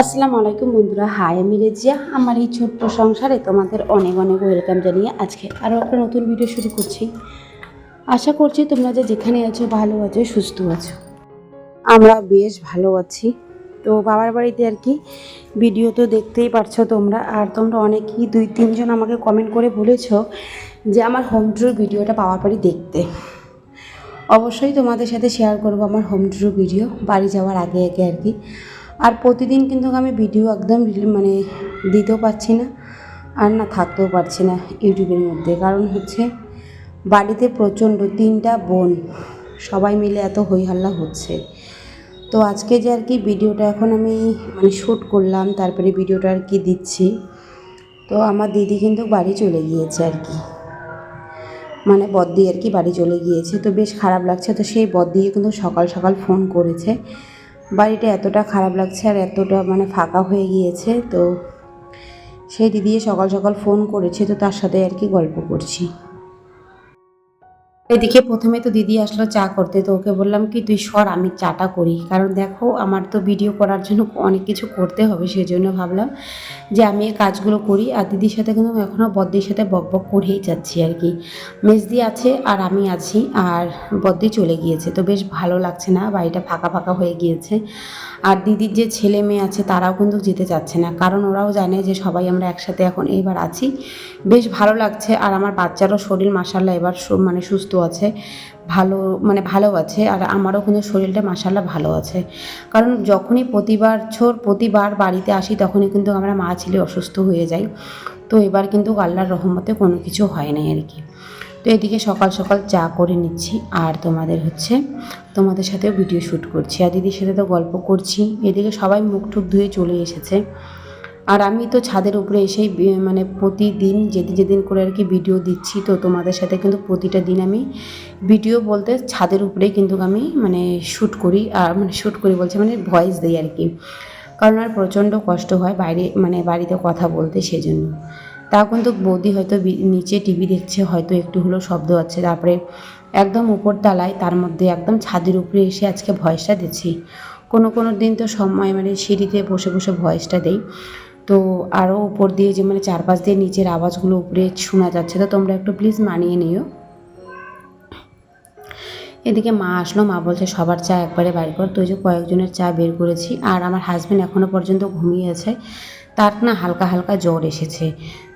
আসসালামু আলাইকুম বন্ধুরা। হাই, আমি রেজিয়া। আমার এই ছোট্ট সংসারে তোমাদের অনেক অনেক ওয়েলকাম জানিয়ে আজকে আরও একটা নতুন ভিডিও শুরু করছি। আশা করছি তোমরা যে যেখানে আছো ভালো আছো, সুস্থ আছো। আমরা বেশ ভালো আছি। তো বাবার বাড়িতে আর কি ভিডিও তো দেখতেই পারছ তোমরা। আর তোমরা অনেকেই দুই, তিনজন আমাকে কমেন্ট করে বলেছ যে আমার হোম ট্যুর ভিডিওটা বাবার বাড়ি দেখতে। অবশ্যই তোমাদের সাথে শেয়ার করব আমার হোম ট্যুর ভিডিও বাড়ি যাওয়ার আগে আগে আর কি। আর প্রতিদিন কিন্তু আমি ভিডিও একদম মানে দিতেও পারছি না, আর না থাকতেও পারছি না ইউটিউবের মধ্যে। কারণ হচ্ছে বাড়িতে প্রচণ্ড তিনটা বোন, সবাই মিলে এত হই হাল্লা হচ্ছে। তো আজকে যে আর কি ভিডিওটা এখন আমি মানে শ্যুট করলাম, তারপরে ভিডিওটা আর কি দিচ্ছি। তো আমার দিদি কিন্তু বাড়ি চলে গিয়েছে আর কি। মানে বদ্দি আর কি বাড়ি চলে গিয়েছে। তো বেশ খারাপ লাগছে। তো সেই বদ্দিয়ে কিন্তু সকাল সকাল ফোন করেছে। বাড়িটা এতটা খারাপ লাগছে আর এতটা মানে ফাঁকা হয়ে গিয়েছে, তো সেই দিদি সকাল সকাল ফোন করেছে, তো তার সাথে আর কি গল্প করছি। এদিকে প্রথমে তো দিদি আসলো চা করতে, তো ওকে বললাম কি, তুই সর, আমি চাটা করি। কারণ দেখো, আমার তো ভিডিও করার জন্য অনেক কিছু করতে হবে সেই জন্য ভাবলাম যে আমি এই কাজগুলো করি। আর দিদির সাথে কিন্তু এখনও বদ্দির সাথে বক বক করেই যাচ্ছি আর কি। মেজদি আছে আর আমি আছি, আর বদ্দি চলে গিয়েছে, তো বেশ ভালো লাগছে না, বাড়িটা ফাঁকা ফাঁকা হয়ে গিয়েছে। আর দিদির যে ছেলে মেয়ে আছে, তারাও কিন্তু যেতে চাচ্ছে না। কারণ ওরাও জানে যে সবাই আমরা একসাথে এখন এইবার আছি। বেশ ভালো লাগছে আর আমার বাচ্চারও শরীর মাসাল্লাহ এবার মানে সুস্থ আছে, ভালো মানে ভালো আছে আর আমারও কিন্তু শরীরটা মাসাল্লাহ ভালো আছে। কারণ যখনই প্রতিবার ছোর, প্রতিবার বাড়িতে আসি তখনই কিন্তু আমরা মা ছেলে অসুস্থ হয়ে যাই। তো এবার কিন্তু আল্লাহর রহমতে কোনো কিছু হয় নাই আর কি। তো এদিকে সকাল সকাল চা করে নিচ্ছি। আর তোমাদের হচ্ছে তোমাদের সাথেও ভিডিও শ্যুট করছি। আর দিদির সাথে তো গল্প করছি। এদিকে সবাই মুখ টুক ধুয়ে চলে এসেছে। আর আমি তো ছাদের উপরে এসেই মানে প্রতিদিন যেদিন যেদিন করে আর কি ভিডিও দিচ্ছি, তো তোমাদের সাথে কিন্তু প্রতিটা দিন আমি ভিডিও বলতে ছাদের উপরেই কিন্তু আমি মানে শ্যুট করি। আর মানে শ্যুট করি বলছে মানে ভয়েস দিই আর কি। কারণ আর প্রচণ্ড কষ্ট হয় বাইরে মানে বাড়িতে কথা বলতে সেজন্য। তাও কিন্তু বৌদি হয়তো নিচে টিভি দেখছে, হয়তো একটু হলেও শব্দ আছে তারপরে একদম উপর তলায়, তার মধ্যে একদম ছাদের উপরে এসে আজকে ভয়েসটা দিচ্ছি। কোনো কোনো দিন তো সময় মানে সিঁড়িতে বসে বসে ভয়েসটা দেই। তো আরও উপর দিয়ে যে মানে চারপাশ দিয়ে নিচের আওয়াজগুলো উপরে শোনা যাচ্ছে, তো তোমরা একটু প্লিজ মানিয়ে নিও। এদিকে মা আসলো, মা বলছে, সবার চা একবারে বাইর কর, তো যে কয়েকজনের চা বের করেছি, আর আমার হাজব্যান্ড এখনও পর্যন্ত ঘুমিয়ে আছে। তার না হালকা হালকা জ্বর এসেছে।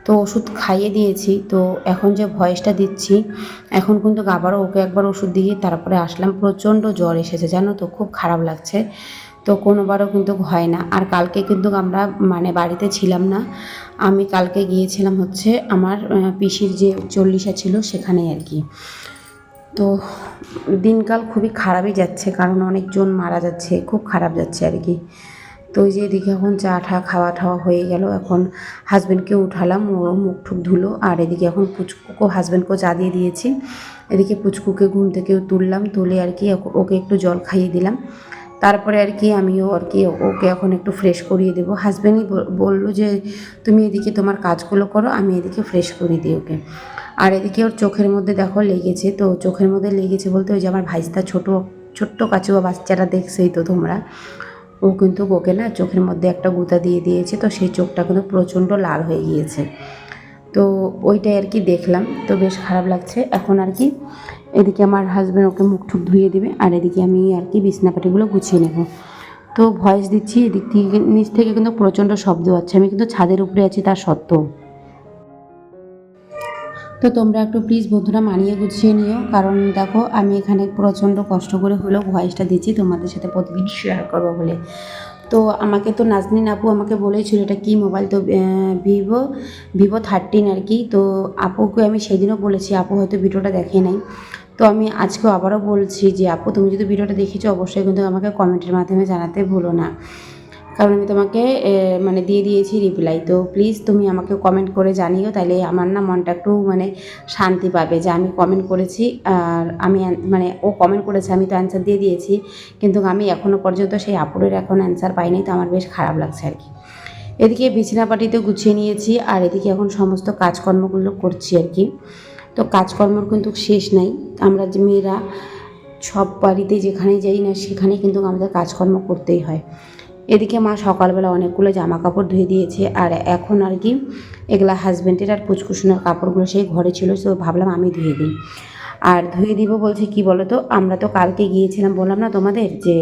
তো ওষুধ খাইয়ে দিয়েছি। তো এখন যে ভয়েসটা দিচ্ছি, এখন কিন্তু আবারও ওকে একবার ওষুধ দিয়ে তারপরে আসলাম। প্রচণ্ড জ্বর এসেছে, জানো তো, খুব খারাপ লাগছে। তো কোনোবারও কিন্তু হয় না। আর কালকে কিন্তু আমরা মানে বাড়িতে ছিলাম না, আমি কালকে গিয়েছিলাম হচ্ছে আমার পিসির যে চল্লিশা ছিল সেখানে আর কি। তো দিনকাল খুবই খারাপই যাচ্ছে, কারণ অনেকজন মারা যাচ্ছে, খুব খারাপ যাচ্ছে আর কি। তো ওই যে এদিকে এখন চা ঠা খাওয়া ঠাওয়া হয়ে গেল। এখন হাজব্যান্ডকে উঠালাম, ওরও মুখ ঠুক ধুলো। আর এদিকে এখন পুচকুকেও হাজব্যান্ডকেও চা দিয়ে দিয়েছি। এদিকে পুচকুকে ঘুম থেকেও তুললাম, তুলে আর কি ওকে- ওকে একটু জল খাইয়ে দিলাম। তারপরে আর কি আমিও আর কি ওকে এখন একটু ফ্রেশ করিয়ে দেবো। হাজব্যান্ডই বলল যে, তুমি এদিকে তোমার কাজগুলো করো, আমি এদিকে ফ্রেশ করিয়ে দিই ওকে। আর এদিকে ওর চোখের মধ্যে দেখো লেগেছে, তো চোখের মধ্যে লেগেছে বলতে ওই যে আমার ভাইস্তা ছোটো, ছোট্ট কাচুয়া বাচ্চারা দেখছেই তো তোমরা। ও কিন্তু ওকে না চোখের মধ্যে একটা গুঁতা দিয়ে দিয়েছে, তো সেই চোখটা কিন্তু প্রচণ্ড লাল হয়ে গিয়েছে। তো ওইটাই আর কি দেখলাম, তো বেশ খারাপ লাগছে। এখন আর কি এদিকে আমার হাজব্যান্ড ওকে মুখ ঠুক ধুয়ে দেবে, আর এদিকে আমি আর কি বিছনাপাটিগুলো গুছিয়ে নেব। তো ভয়েস দিচ্ছি, এদিক থেকে নিচ থেকে কিন্তু প্রচণ্ড শব্দ আছে আমি কিন্তু ছাদের উপরে আছি তার সত্ত্বেও। তো তোমরা একটু প্লিজ বন্ধুরা মানিয়ে গুছিয়ে নিও। কারণ দেখো, আমি এখানে প্রচণ্ড কষ্ট করে হলেও ভয়েসটা দিচ্ছি, তোমাদের সাথে প্রতিদিন শেয়ার করব বলে। তো আমাকে তো নাজনীন আপু আমাকে বলেছিল, এটা কী মোবাইল তো ভিভো ভিভো থার্টিন আর কি। তো আপুকে আমি সেদিনও বলেছি, আপু হয়তো ভিডিওটা দেখে নাই। তো আমি আজকেও আবারও বলছি যে, আপু তুমি যদি ভিডিওটা দেখেছ অবশ্যই কিন্তু আমাকে কমেন্টের মাধ্যমে জানাতে ভুলো না। কারণ আমি তোমাকে মানে দিয়ে দিয়েছি রিপ্লাই তো প্লিজ তুমি আমাকে কমেন্ট করে জানিও তাহলে আমার না মনটা একটু মানে শান্তি পাবে যে আমি কমেন্ট করেছি, আর আমি মানে ও কমেন্ট করেছে, আমি তো অ্যান্সার দিয়ে দিয়েছি, কিন্তু আমি এখনও পর্যন্ত সেই আপুরের এখন অ্যান্সার পাইনি, তো আমার বেশ খারাপ লাগছে আর কি। এদিকে বিছানাপাটিতে গুছিয়ে নিয়েছি, আর এদিকে এখন সমস্ত কাজকর্মগুলো করছি আর কি। তো কাজকর্মর কিন্তু শেষ নাই, আমরা যে মেয়েরা সব বাড়িতে যেখানে যাই না সেখানে কিন্তু আমাদের কাজকর্ম করতেই হয়। এদিকে মা সকালবেলা অনেকগুলো জামা কাপড় ধুয়ে দিয়েছে আর এখন আর কি এগুলা হাজব্যান্ডের আর পুচকুসুনের কাপড়গুলো সেই ঘরে ছিল তো ভাবলাম আমি ধুয়ে দিই। আর ধুয়ে দিব বলছে কি বলো তো আমরা তো কালকে গিয়েছিলাম, বললাম না তোমাদের যে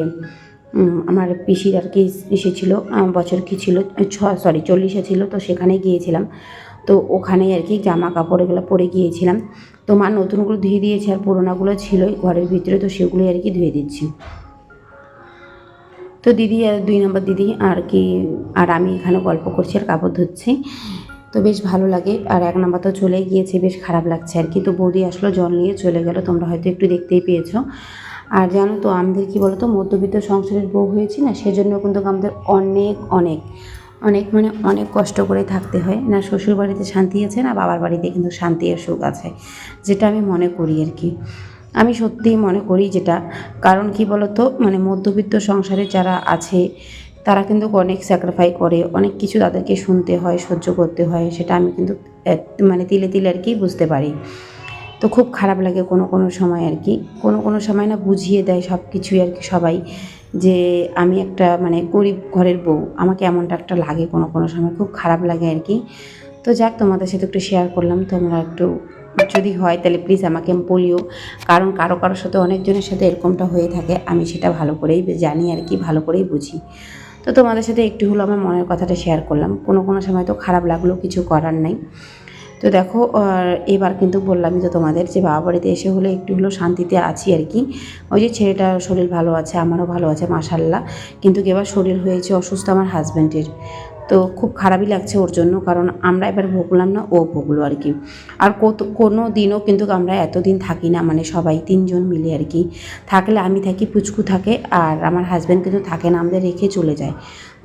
আমার পিসির আর কি ইসে ছিল বছর কি ছিল, ছ সরি চল্লিশে ছিল, তো সেখানে গিয়েছিলাম। তো ওখানেই আর কি জামা কাপড় এগুলো পরে গিয়েছিলাম। তো মা নতুনগুলো ধুয়ে দিয়েছে আর পুরোনোগুলো ছিলই ঘরের ভিতরে, তো সেগুলোই আর কি ধুয়ে দিচ্ছি। তো দিদি আর দুই নম্বর দিদি আর কি, আর আমি এখানে গল্প করছি আর কাপড় ধুচ্ছি। তো বেশ ভালো লাগে। আর এক নম্বর তো চলে গিয়েছে, বেশ খারাপ লাগছে আর কি। তো বৌদি আসলো, জল নিয়ে চলে গেল, তোমরা হয়তো একটু দেখতেই পেয়েছ। আর জানো তো, আমাদের কি বলো তো মধ্যবিত্ত সংসারের বউ হয়েছি না, সেজন্য কিন্তু আমাদের অনেক অনেক অনেক মানে অনেক কষ্ট করে থাকতে হয়। না শ্বশুর বাড়িতে শান্তি আছে, না বাবার বাড়িতে কিন্তু শান্তি আর সুখ আছে, যেটা আমি মনে করি আর কি। আমি সত্যিই মনে করি যেটা। কারণ কি বলতো? মানে মধ্যবিত্ত সংসারে যারা আছে, তারা কিন্তু অনেক স্যাক্রিফাই করে, অনেক কিছু তাদেরকে শুনতে হয়, সহ্য করতে হয়, সেটা আমি কিন্তু মানে তিলে তিলে আর কি বুঝতে পারি। তো খুব খারাপ লাগে কোনো কোনো সময় আর কি। কোনো কোনো সময় না বুঝিয়ে দেয় সব কিছুই আর কি সবাই যে আমি একটা মানে গরিব ঘরের বউ, আমাকে এমনটা একটা লাগে কোনো কোনো সময়, খুব খারাপ লাগে আর কি। তো যাক, তোমাদের সাথে একটু শেয়ার করলাম, তোমরা একটু যদি হয় তাহলে প্লিজ আমাকে বলিও। কারণ কারও কারোর সাথে অনেকজনের সাথে এরকমটা হয়ে থাকে, আমি সেটা ভালো করেই জানি আর কি, ভালো করেই বুঝি। তো তোমাদের সাথে একটু হলো আমার মনের কথাটা শেয়ার করলাম। কোনো কোনো সময় তো খারাপ লাগল কিছু করার নাই। তো দেখো এবার কিন্তু বললামই তো তোমাদের যে বাবা বাড়িতে এসে হলে একটু হলো শান্তিতে আছি আর কি। ওই যে ছেলেটার শরীর ভালো আছে, আমারও ভালো আছে মাসাল্লাহ কিন্তু এবার শরীর হয়েছে অসুস্থ আমার হাজব্যান্ডের তো খুব খারাপই লাগছে ওর জন্য, কারণ আমরা এবার ভুগলাম না, ও ভুগলো আর কি। আর কত, কোনো দিনও কিন্তু আমরা এতদিন থাকি না মানে সবাই তিনজন মিলে আর কি। থাকলে আমি থাকি, পুচকু থাকে, আর আমার হাজব্যান্ড কিন্তু থাকে না, আমাদের রেখে চলে যায়।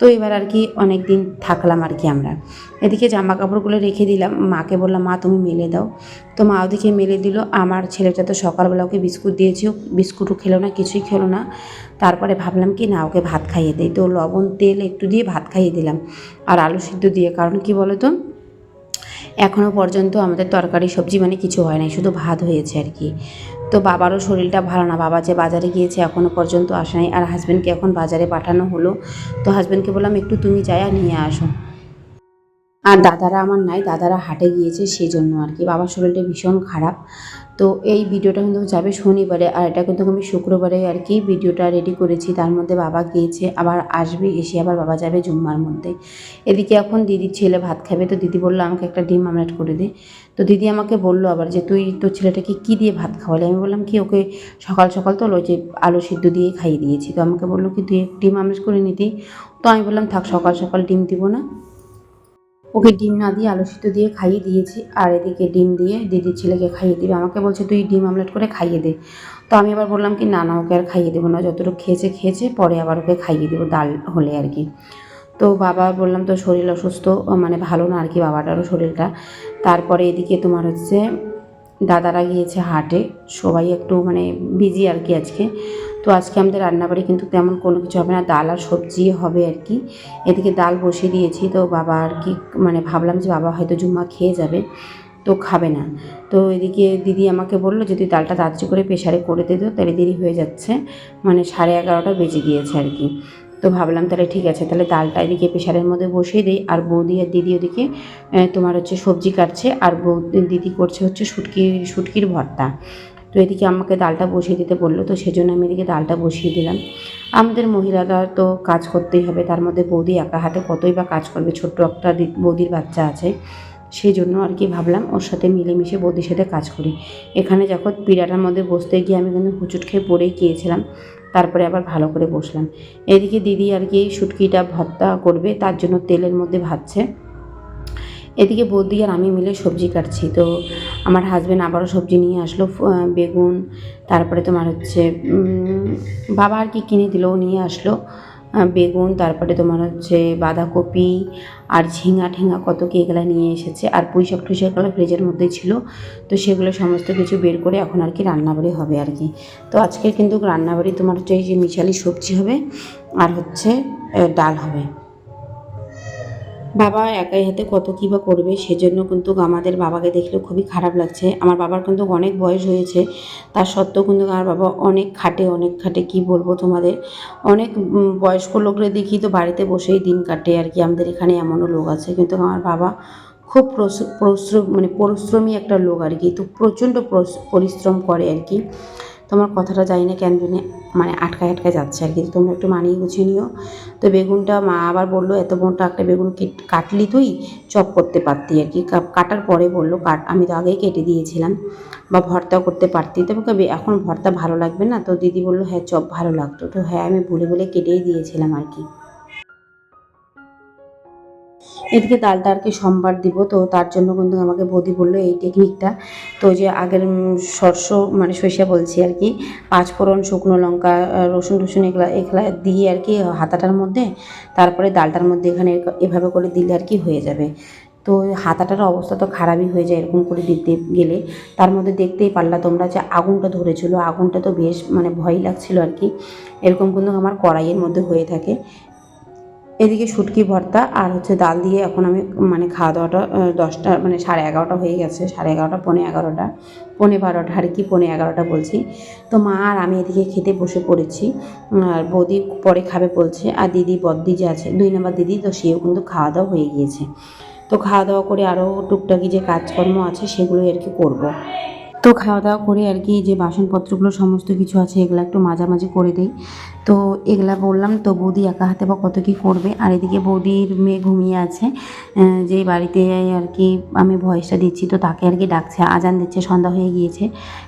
তো এবার আর কি অনেক দিন থাকলাম আর কি আমরা। এদিকে জামা কাপড়গুলো রেখে দিলাম। মাকে বললাম, মা, তুমি মেলে দাও। তো মা ওদিকে মেলে দিল। আমার ছেলেটা তো সকালবেলা ওকে বিস্কুট দিয়েছি। বিস্কুটও খেলো না, কিছুই খেলো না। তারপরে ভাবলাম কি, না, ওকে ভাত খাইয়ে দেয় তো লবণ, তেল একটু দিয়ে ভাত খাইয়ে দিলাম। আর আলু সিদ্ধ দিয়ে, কারণ কি বলো তো এখনও পর্যন্ত আমাদের তরকারি, সবজি মানে কিছু হয় নাই। শুধু ভাত হয়েছে আর কি। তো বাবারও শরীরটা ভালো না। বাবা যে বাজারে গিয়েছে এখনও পর্যন্ত আসে নাই। আর হাজব্যান্ডকে এখন বাজারে পাঠানো হলো। তো হাজব্যান্ডকে বললাম, একটু তুমি যাই আর নিয়ে আসো। আর দাদারা আমার নাই। দাদারা হাটে গিয়েছে সেই জন্য আর কি। বাবার শরীরটা ভীষণ খারাপ। তো এই ভিডিওটা কিন্তু যাবে শনিবারে আর এটা কিন্তু আমি শুক্রবারে আর কি ভিডিওটা রেডি করেছি। তার মধ্যে বাবা গিয়েছে, আবার আসবে, এসে আবার বাবা যাবে জুম্মার মধ্যে। এদিকে এখন দিদির ছেলে ভাত খাবে, তো দিদি বলল, আমাকে একটা ডিম আমলেট করে দে। তো দিদি আমাকে বলল আবার যে, তুই তোর ছেলেটাকে কী দিয়ে ভাত খাওয়ালি? আমি বললাম, কি ওকে সকাল সকাল তো ওই যে আলু সিদ্ধ দিয়ে খাইয়ে দিয়েছি। তো আমাকে বলল, কি তুই ডিম আমলেট করে নিতি? তো আমি বললাম, থাক, সকাল সকাল ডিম দিব না। ওকে ডিম না দিয়ে আলু সিদ্ধ দিয়ে খাইয়ে দিয়েছি। আর এদিকে ডিম দিয়ে দিদির ছেলেকে খাইয়ে দিবে। আমাকে বলছে, তুই ডিম আমলেট করে খাইয়ে দে। তো আমি আবার বললাম কি, না না, ওকে আর খাইয়ে দেবো না। যতটুকু খেয়েছে খেয়েছে। পরে আবার ওকে খাইয়ে দেবো ডাল হলে আর কি। তো বাবা বললাম তো শরীর অসুস্থ? মানে ভালো না আর কি, বাবাটারও শরীরটা। তারপরে এদিকে তোমার হচ্ছে, দাদারা গিয়েছে হাটে। সবাই একটু মানে বিজি আর কি আজকে। তো আজকে আমাদের রান্নাবাড়ি কিন্তু তেমন কোনো কিছু হবে না। ডাল আর সবজি হবে আর কি। এদিকে ডাল বসিয়ে দিয়েছি তো বাবা আর কি মানে ভাবলাম যে বাবা হয়তো জুম্মা খেয়ে যাবে, তো খাবে না। তো এদিকে দিদি আমাকে বলল যদি ডালটা তাড়াতাড়ি করে প্রেশারে করে দিত তাহলে দেরি হয়ে যাচ্ছে। মানে সাড়ে এগারোটা বেজে গিয়েছে আর কি। তো ভাবলাম তাহলে ঠিক আছে, তাহলে ডালটা এদিকে প্রেশারের মধ্যে বসিয়ে দিই। আর বৌদি আর দিদি ওদিকে তোমার হচ্ছে সবজি কাটছে, আর বৌ, দিদি করছে হচ্ছে শুটকি, শুটকির ভর্তা। তো এদিকে আমাকে ডালটা বসিয়ে দিতে বলল, তো সেজন্য আমি এদিকে ডালটা বসিয়ে দিলাম। আমাদের মহিলারা তো কাজ করতেই হবে, তার মধ্যে বৌদি একা হাতে কতই বা কাজ করবে, ছোট্ট একটা বৌদির বাচ্চা আছে। সেই জন্য আর কি ভাবলাম ওর সাথে মিলেমিশে বৌদির সাথে কাজ করি। এখানে যখন পিড়াটার মধ্যে বসতে গিয়ে আমি কিন্তু হুচুট খেয়ে পড়েই গিয়েছিলাম, তারপরে আবার ভালো করে বসলাম। এদিকে দিদি আর কি শুটকিটা ভর্তা করবে, তার জন্য তেলের মধ্যে ভাজছে। এদিকে বৌদি আর আমি মিলে সবজি কাটছি। তো আমার হাজব্যান্ড আবারও সবজি নিয়ে আসলো বেগুন, তারপরে তোমার হচ্ছে বাবা আর কি কিনে দিল নিয়ে আসলো বেগুন, তারপরে তোমার হচ্ছে বাঁধাকপি আর ঝিঙা ঠেঙা কত কি এগুলো নিয়ে এসেছে, আর পুঁই শাক, টুই শাকগুলো ফ্রিজের মধ্যেই ছিল। তো সেগুলো সমস্ত কিছু বের করে এখন আর কি রান্নাবাড়ি হবে আর কি। তো আজকে কিন্তু রান্নাবাড়ি তোমার হচ্ছে এই যে মিশালি সবজি হবে, আর হচ্ছে ডাল হবে। বাবা একাই হাতে কত কী বা করবে সেজন্য কিন্তু আমাদের বাবাকে দেখলে খুবই খারাপ লাগছে। আমার বাবার কিন্তু অনেক বয়স হয়েছে। তার সত্ত্বেও কিন্তু আমার বাবা অনেক খাটে অনেক খাটে কি বলব তোমাদের? অনেক বয়স্ক লোকরা দেখি তো বাড়িতে বসেই দিন কাটে আর কি। আমাদের এখানে এমনও লোক আছে কিন্তু আমার বাবা খুব পরিশ্রম মানে পরিশ্রমী একটা লোক আর কি। তো প্রচণ্ড পরিশ্রম করে আর কি। তোমার কথাটা জানি না কেন জানি মানে আটকায় আটকায় যাচ্ছে আর কি। তোমরা একটু মানিয়ে গুছিয়ে নিও। তো বেগুনটা মা আবার বলল, এত মোটা একটা বেগুন কেট- কাটলি তুই? চপ করতে পারতি আর কি। কাটার পরে বলল, কাট, আমি তো আগেই কেটে দিয়েছিলাম বা ভর্তা করতে পারতি। তো আমাকে এখন ভর্তা ভালো লাগবে না? তো দিদি বলল হ্যাঁ চপ ভালো লাগতো। তো হ্যাঁ আমি ভুলে ভুলে কেটেই দিয়েছিলাম আর কি। এদিকে ডালটা আর কি সোমবার দিব, তো তার জন্য কিন্তু আমাকে বৌদি বলল এই টেকনিকটা তো যে আগের সর্ষ মানে সরিষা বলছি আর কি পাঁচফোড়ন শুকনো লঙ্কা রসুন টসুন এগুলা এগুলা দিয়ে আর কি হাতাটার মধ্যে, তারপরে ডালটার মধ্যে এখানে এভাবে করে দিলে আর কি হয়ে যাবে। তো হাতাটার অবস্থা তো খারাপই হয়ে যায় এরকম করে দিতে গেলে। তার মধ্যে দেখতেই পারলা তোমরা যে আগুনটা ধরেছিল, আগুনটা তো বেশ মানে ভয় লাগছিল আর কি। এরকম কিন্তু আমার কড়াইয়ের মধ্যে হয়ে থাকে। এদিকে শুটকি ভর্তা আর হচ্ছে ডাল দিয়ে এখন আমি মানে খাওয়া দাওয়াটা দশটা মানে সাড়ে এগারোটা হয়ে গেছে, সাড়ে এগারোটা, পৌনে এগারোটা, পৌনে বারোটা, আর কি পৌনে এগারোটা বলছি। তো মা আর আমি এদিকে খেতে বসে পড়েছি আর বৌদি পরে খাবে বলছে, আর দিদি বদ্দি যে আছে, দুই নম্বর দিদি, তো সেও কিন্তু খাওয়া দাওয়া হয়ে গিয়েছে। তো খাওয়া দাওয়া করে আরও টুকটাকি যে কাজকর্ম আছে, সেগুলোই আর কি করব। তো খাওয়া দাওয়া করে আর কি যে বাসনপত্রগুলো, সমস্ত কিছু আছে, এগুলো একটু মাঝামাঝি করে দিই। তো এগুলা বললাম, তো বৌদি একা হাতে বা কত কী করবে? আর এদিকে বৌদির মেয়ে ঘুমিয়ে আছে যে বাড়িতে আর কি আমি ভয়েসটা দিচ্ছি, তো তাকে আর কি ডাকছে, আজান দিচ্ছে, সন্ধ্যা হয়ে গিয়েছে,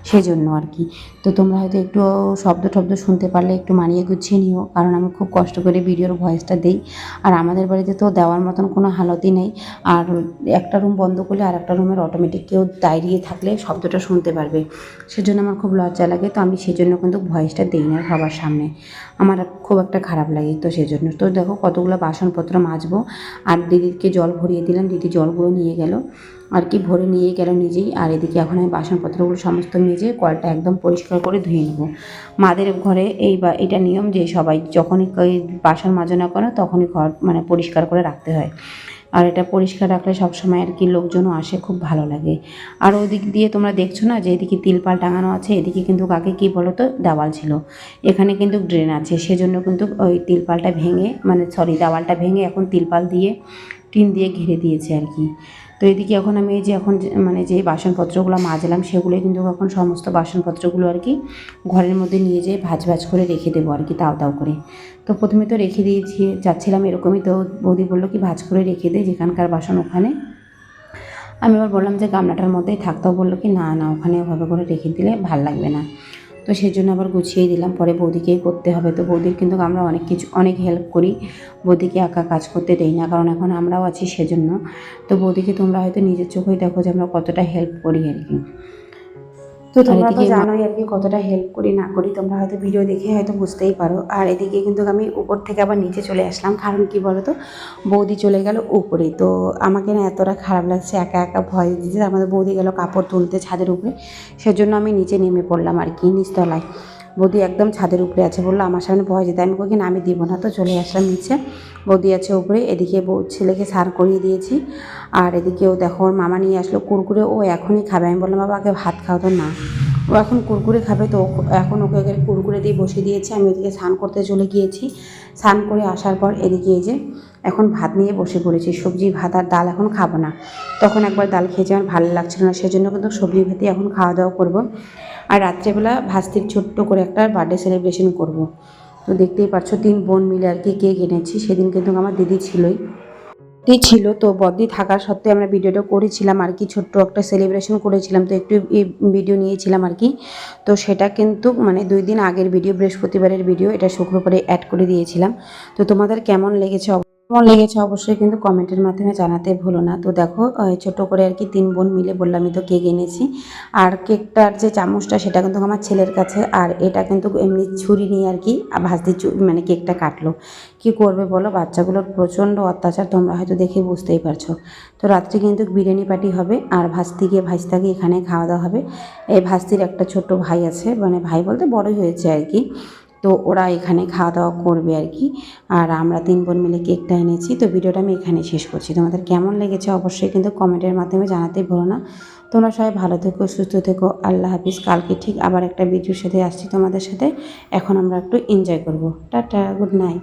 সেজন্য আর কি। তো তোমরা হয়তো একটু শব্দ টব্দ শুনতে পারলে, একটু মানিয়ে গুছিয়ে নিও, কারণ আমি খুব কষ্ট করে ভিডিওর ভয়েসটা দিই। আর আমাদের বাড়িতে তো দেওয়ার মতন কোনো হালতই নেই, আর একটা রুম বন্ধ করলে আর একটা রুমের অটোমেটিক কেউ দাঁড়িয়ে থাকলে শব্দটা শুনতে পারবে। সেজন্য আমার খুব লজ্জা লাগে, তো আমি সেজন্য কিন্তু ভয়েসটা দিই না সবার সামনে। আমার খুব একটা খারাপ লাগে, তো সেই জন্য তো দেখো কতগুলো বাসনপত্র মাজবো, আর দিদিকে জল ভরিয়ে দিলাম, দিদি জলগুলো নিয়ে গেল। আর কি ভরে নিয়ে গেল নিজেই, আর এদিকে এখন আমি বাসনপত্রগুলো সমস্ত মেজে কলটা একদম পরিষ্কার করে ধুয়ে নেব। মাদের ঘরে এই বা, এটা নিয়ম যে সবাই যখনই বাসন মাজনা করো করে, তখনই ঘর মানে পরিষ্কার করে রাখতে হয়। আর এটা পরিষ্কার রাখলে সবসময় আর কি লোকজনও আসে, খুব ভালো লাগে। আর ওদিক দিয়ে তোমরা দেখছ না যে এদিকে তিলপাল টাঙানো আছে, এদিকে কিন্তু কাকে কী বলো তো দেওয়াল ছিল। এখানে কিন্তু ড্রেন আছে, সেজন্য কিন্তু ওই তিলপালটা ভেঙে মানে সরি দেওয়ালটা ভেঙে এখন তিলপাল দিয়ে টিন দিয়ে ঘিরে দিয়েছে আর কি। তো এদিকে এখন আমি এই যে এখন মানে যে বাসনপত্রগুলো মাজলাম সেগুলো কিন্তু এখন সমস্ত বাসনপত্রগুলো আর কি ঘরের মধ্যে নিয়ে যেয়ে ভাজ ভাজ করে রেখে দেবো আর কি তাও তাও করে। তো প্রথমে তো রেখে দিয়েছি, যাচ্ছিলাম এরকমই তো বৌদি বলল কি ভাজ করে রেখে দে যেখানকার বাসন ওখানে। আমি আবার বললাম যে গামলাটার মধ্যেই থাকতেও বলল কি না না, ওখানে ওভাবে করে রেখে দিলে ভালো লাগবে না। তো সেই জন্য আবার গুছিয়ে দিলাম। পরে বৌদিকেই করতে হবে। তো বৌদির কিন্তু আমরা অনেক কিছু, অনেক হেল্প করি। বৌদিকে একা কাজ করতে দেই না, কারণ এখন আমরাও আছি সেজন্য। তো বৌদিকে তোমরা হয়তো নিজের চোখেই দেখো যে আমরা কতটা হেল্প করি আর কি। তো তোমরা তো জানোই আর কি কতটা হেল্প করি না করি তোমরা হয়তো ভিডিও দেখে হয়তো বুঝতেই পারো। আর এদিকে কিন্তু আমি উপর থেকে আবার নিচে চলে আসলাম কারণ কি বলো তো বৌদি চলে গেল উপরে তো আমাকে না এতটা খারাপ লাগছে একা একা ভয় দিচ্ছে। আমাদের বৌদি গেল কাপড় তুলতে ছাদের উপরে সেজন্য আমি নিচে নেমে পড়লাম আর কি নিচতলায়। বৌদি একদম ছাদের উপরে আছে। বলল, আমার সামনে ভয় যেতে আমি কই আমি দিব না। তো চলে আসলাম নিচে। বৌদি আছে উপরে, এদিকে বউ, ছেলেকে সার করিয়ে দিয়েছি। আর এদিকে ও দেখো, ওর মামা নিয়ে আসলো কুরকুরে। ও এখনই খাবে। আমি বললাম, বাবা, আগে ভাত খাও তো না। ও এখন কুরকুরে খাবে তো এখন ওকে কুরকুরে দিয়ে বসিয়ে দিয়েছি। আমি ওদিকে স্নান করতে চলে গিয়েছি। স্নান করে আসার পর এদিকে যে এখন ভাত নিয়ে বসে পড়েছি। সবজি, ভাত আর ডাল এখন খাব না। তখন একবার ডাল খেয়েছি আমার ভালো লাগছিল না, সেজন্য কিন্তু সবজি ভাতে এখন খাওয়া দাওয়া করব। আর রাত্রেবেলা ভাস্তির ছোট্ট করে একটা বার্থডে সেলিব্রেশন করব। তো দেখতেই পাচ্ছ তিন বোন মিলে আর কি কেক এনেছি। সেদিন কিন্তু আমার দিদি ছিলই। দিদি ছিল তো বদি থাকার সত্ত্বেও আমরা ভিডিওটা করেছিলাম আর কি, ছোট্ট একটা সেলিব্রেশন করেছিলাম, তো একটু ভিডিও নিয়েছিলাম আর কি। তো সেটা কিন্তু মানে দুই দিন আগের ভিডিও বৃহস্পতিবারের ভিডিও এটা শুক্রবারে অ্যাড করে দিয়েছিলাম। তো তোমাদের কেমন লেগেছে? কেমন লেগেছে অবশ্যই কিন্তু কমেন্টের মাধ্যমে জানাতে ভুলো না। তো দেখো ছোট করে আর কি তিন বোন মিলে বললামই তো কেক এনেছি। আর কেকটার যে চামচটা, সেটা কিন্তু আমার ছেলের কাছে। আর এটা কিন্তু এমনি ছুরি নিয়ে আর কি ভাজতে মানে কেকটা কাটলো। কি করবে বলো? বাচ্চাগুলোর প্রচণ্ড অত্যাচার, তোমরা হয়তো দেখে বুঝতেই পারছ। তো রাত্রে কিন্তু বিরিয়ানি পার্টি হবে, আর ভাস্তিকে ভাইস্তাকে এখানে খাওয়া দাওয়া হবে। এই ভাস্তির একটা ছোট্ট ভাই আছে মানে ভাই বলতে বড়ই হয়েছে আর কি। তো ওরা এখানে খাওয়া দাওয়া করবে আর কি আর আমরা তিন বোন মিলে কেকটা এনেছি। তো ভিডিওটা আমি এখানে শেষ করছি। তোমাদের কেমন লেগেছে অবশ্যই কিন্তু কমেন্টের মাধ্যমে জানাতে ভুলো না। তোমরা সবাই ভালো থেকো, সুস্থ থেকো। আল্লাহ হাফিজ। কালকে ঠিক আবার একটা ভিডিওর সাথে আসছি তোমাদের সাথে। এখন আমরা একটু এনজয় করব। Tata good night